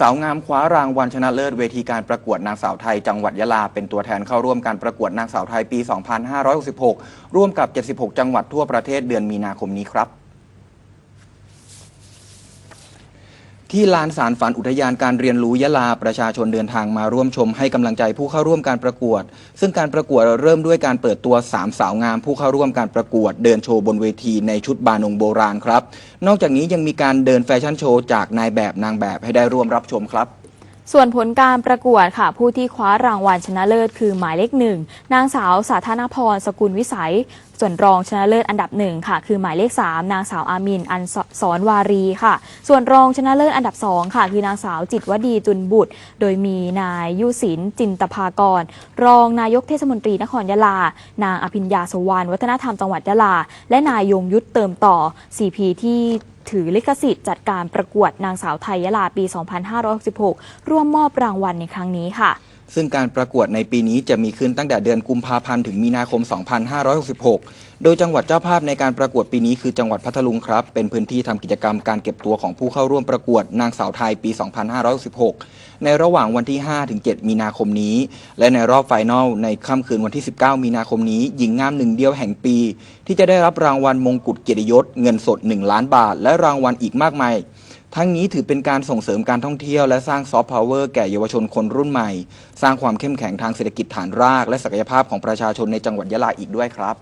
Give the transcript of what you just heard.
สาวงามคว้ารางวัลชนะเลิศเวทีการประกวดนางสาวไทย จังหวัดยะลา เป็นตัวแทนเข้าร่วมการประกวดนางสาวไทยปี 2566 ร่วมกับ 76 จังหวัดทั่วประเทศเดือนมีนาคมนี้ครับ ที่ลานสารฝันอุทยานการเรียนรู้ยะลาประชาชนเดินทางมาร่วมชมให้กำลังใจผู้เข้าร่วมการประกวด ซึ่งการประกวดเริ่มด้วยการเปิดตัวสามสาวงาม ผู้เข้าร่วมการประกวด เดินโชว์บนเวทีในชุดบานงโบราณครับ นอกจากนี้ยังมีการเดินแฟชั่นโชว์จากนายแบบนางแบบให้ได้ร่วมรับชมครับ ส่วนผลการประกวดค่ะ ผู้ที่คว้ารางวัลชนะเลิศคือหมายเลขหนึ่งนางสาวสาธารณพรสกุลวิสัย ส่วนรองชนะเลิศอันดับหนึ่งค่ะ คือหมายเลขสามนางสาวอามินอันสอนวารีค่ะ ส่วนรองชนะเลิศอันดับสองค่ะ คือนางสาวจิตวดีจุนบุตร โดยมีนายยุสินจินตภากร รองนายกเทศมนตรีนครยะลา นางอภิญญาสวรรณวัฒนธรรมจังหวัดยะลา และนายยงยุทธเติมต่อ CP ที่ ถือลิขสิทธิ์จัดการประกวดนางสาวไทยยะลาปี 2566 ร่วมมอบรางวัลในครั้งนี้ค่ะ ซึ่งการประกวดในปีนี้จะมีขึ้นตั้งแต่เดือนกุมภาพันธ์ถึงมีนาคม 2566 โดยจังหวัดเจ้าภาพในการประกวดปีนี้คือจังหวัดพัทลุงครับ เป็นพื้นที่ทำกิจกรรมการเก็บตัวของผู้เข้าร่วมประกวดนางสาวไทยปี 2566 ในระหว่างวันที่ 5 ถึง 7 มีนาคมนี้ และในรอบไฟนอลในค่ำคืนวันที่ 19 มีนาคมนี้ หญิงงามหนึ่งเดียวแห่งปี ที่จะได้รับรางวัลมงกุฎเกียรติยศเงินสด 1 ล้านบาท และรางวัลอีกมากมาย ทั้งนี้ถือเป็นการส่งเสริมการท่องเที่ยวและสร้างซอฟต์พาวเวอร์แก่เยาวชนคนรุ่นใหม่ สร้างความเข้มแข็งทางเศรษฐกิจฐานราก และศักยภาพของประชาชนในจังหวัดยะลาอีกด้วยครับ